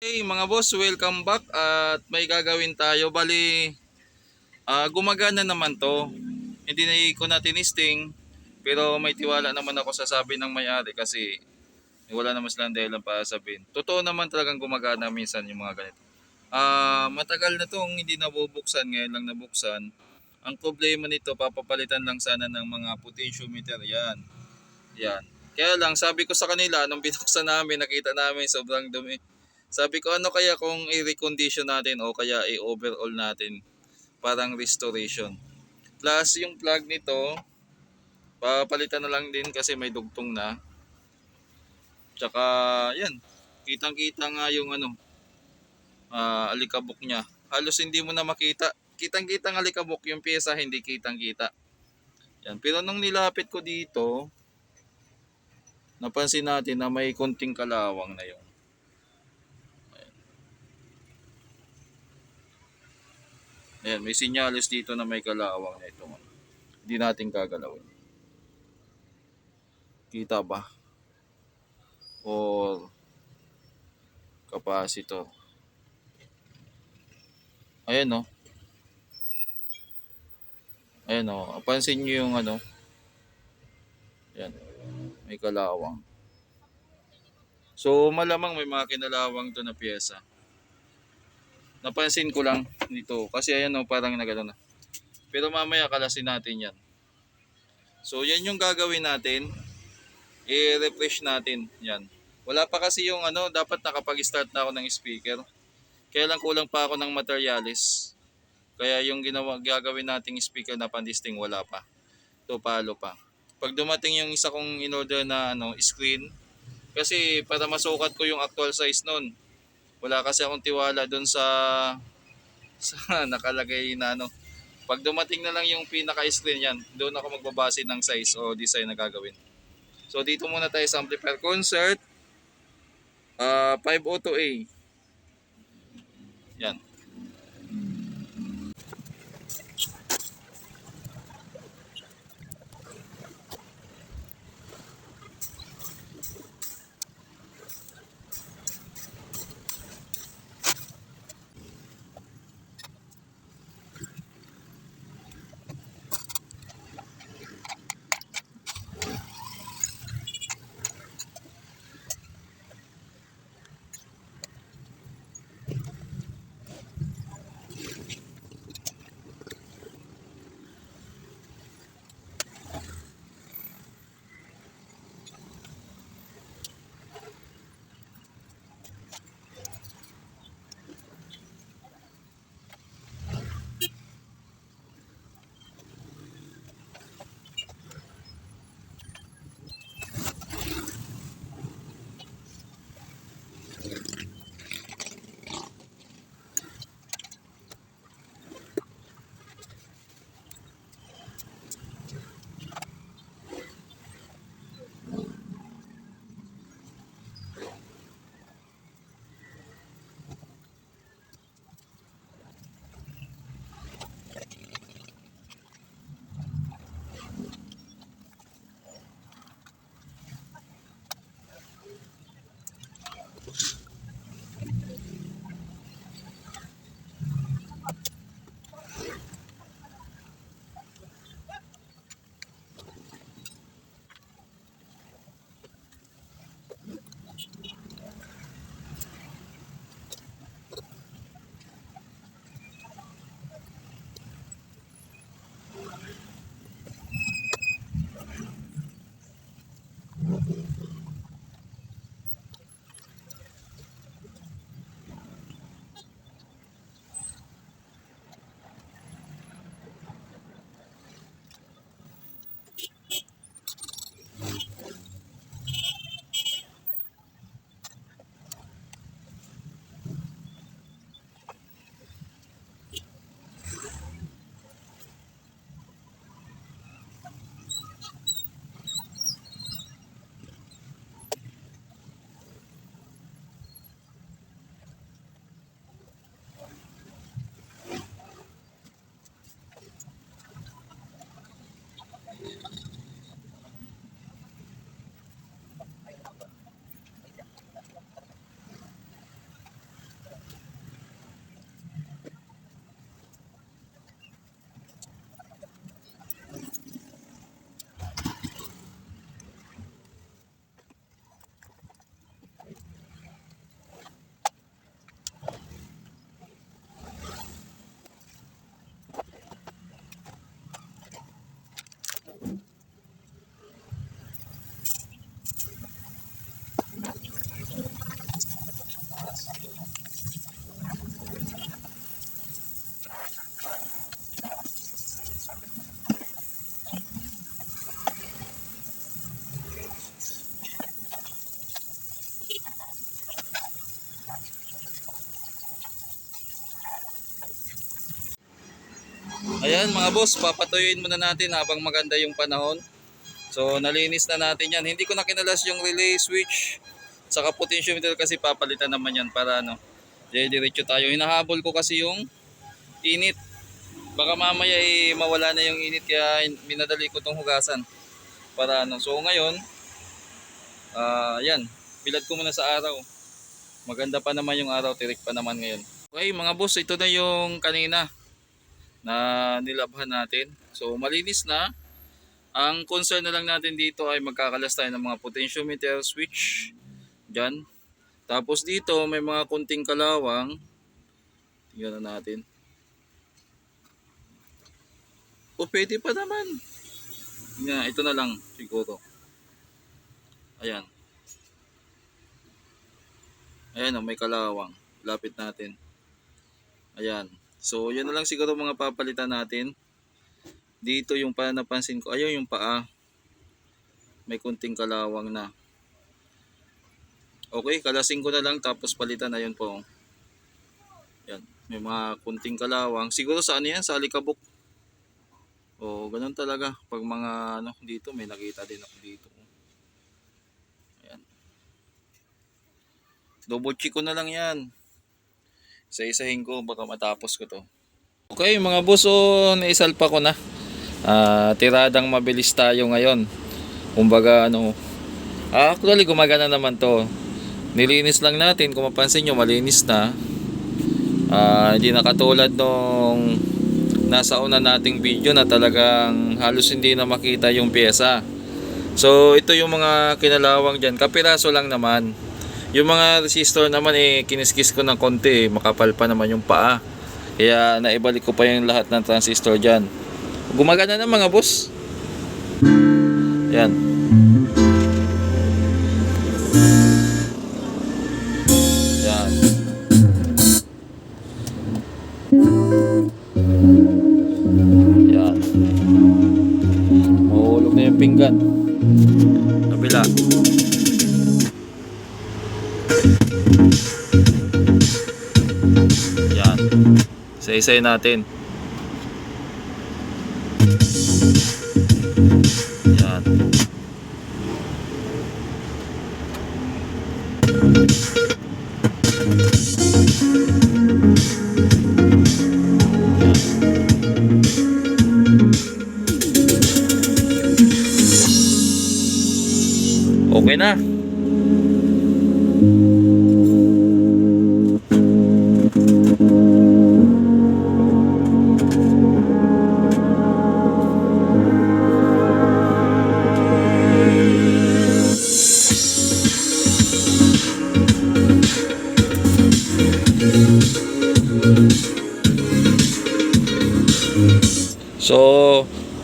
Hey mga boss, welcome back at may gagawin tayo. Bali, ah, gumagana naman to. Hindi na ko na tinisting pero may tiwala naman ako sa sabi ng may-ari kasi wala naman silang dahilan para sabihin. Totoo naman talagang gumagana minsan yung mga ganito. Ah, matagal na tong hindi nabubuksan, ngayon lang nabuksan. Ang problema nito, papapalitan lang sana ng mga potentiometer yan. Yan. Kaya lang, sabi ko sa kanila, nung binuksan namin, nakita namin sobrang dumi. Sabi ko, ano kaya kung i-recondition natin o kaya i-overall natin parang restoration. Plus, yung plug nito, papalitan na lang din kasi may dugtong na. Tsaka, yan, kitang-kita nga yung ano, ah, alikabok niya. Halos hindi mo na makita. Kitang-kitang alikabok yung pyesa, hindi kitang-kita. Yan. Pero nung nilapit ko dito, napansin natin na may konting kalawang na yung Ayan, may sinyalis dito na may kalawang na ito. Hindi natin gagalawin. Kita ba? Or capacitor. Ayan o. Ayan o. Pansin nyo yung ano. Ayan. May kalawang. So malamang may mga kinalawang to na pyesa. Napansin ko lang dito kasi ayan o parang nagano na. Pero mamaya kalasin natin yan. So yan yung gagawin natin. I-refresh natin yan. Wala pa kasi yung ano, dapat nakapag-start na ako ng speaker. Kaya lang kulang pa ako ng materialis. Kaya yung ginawa, gagawin nating speaker na pandisting wala pa. To palo pa. Pag dumating yung isa kong in-order na ano, screen, kasi para masukat ko yung actual size nun, wala kasi akong tiwala doon sa sa nakalagay na ano. Pag dumating na lang yung pinaka-screen yan, doon ako magbabase ng size o design na gagawin. So dito muna tayo sa amplifier concert. Uh, 502A. Yan. Ayan mga boss, papatuyuin muna natin habang maganda yung panahon. So nalinis na natin yan. Hindi ko na kinalas yung relay switch. Saka potentiometer kasi papalitan naman yan para ano. Diretso tayo. Hinahabol ko kasi yung init. Baka mamaya eh, mawala na yung init kaya minadali ko tong hugasan. Para ano. So ngayon, ah yan. Bilad ko muna sa araw. Maganda pa naman yung araw, tirik pa naman ngayon. Okay mga boss, ito na yung kanina na nilabhan natin. So malinis na. Ang concern na lang natin dito ay magkakalas tayo ng mga potentiometer switch. Diyan. Tapos dito may mga kunting kalawang. Tingnan na natin. O pwede pa naman. Nga, ito na lang siguro. Ayan. Ayan o, may kalawang. Lapit natin. Ayan. So, yun na lang siguro mga papalitan natin. Dito yung pa napansin ko. Ayun yung paa. May kunting kalawang na. Okay, kalasin ko na lang tapos palitan na yun po. Yan. May mga kunting kalawang. Siguro sa ano yan? Sa alikabok. O, ganun talaga. Pag mga ano dito, may nakita din ako dito. Ayan. Double ko na lang yan. Isa-isahin ko baka matapos ko to. Okay mga boss, so naisalpa ko na. Ah, tiradang mabilis tayo ngayon. Kumbaga ano, ah, actually gumagana naman to. Nilinis lang natin, kung mapansin nyo malinis na. Ah, hindi na katulad nung nasa una nating video na talagang halos hindi na makita yung pyesa. So ito yung mga kinalawang dyan, kapiraso lang naman. Yung mga resistor naman eh kiniskis ko ng konti, eh. makapal pa naman yung paa. Kaya naibalik ko pa yung lahat ng transistor dyan. Gumagana na mga boss. Yan. Yan. Isa-isay natin. Yan. Okay na.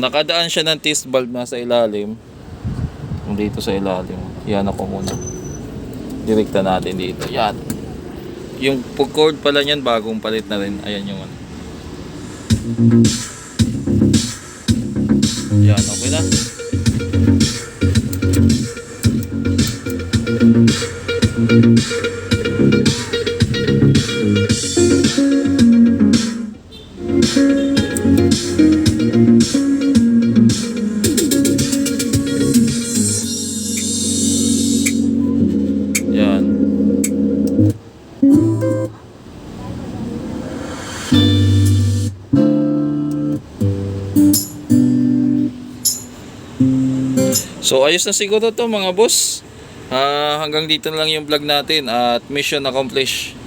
Nakadaan siya ng test valve nasa ilalim. Dito sa ilalim. Yan ako muna. Direkta natin dito. Yan. Yung cord pala niyan bagong palit na rin. Ayan yung ano. Yan, okay na. So ayos na siguro to mga boss. Ah, hanggang dito na lang yung vlog natin at mission accomplished.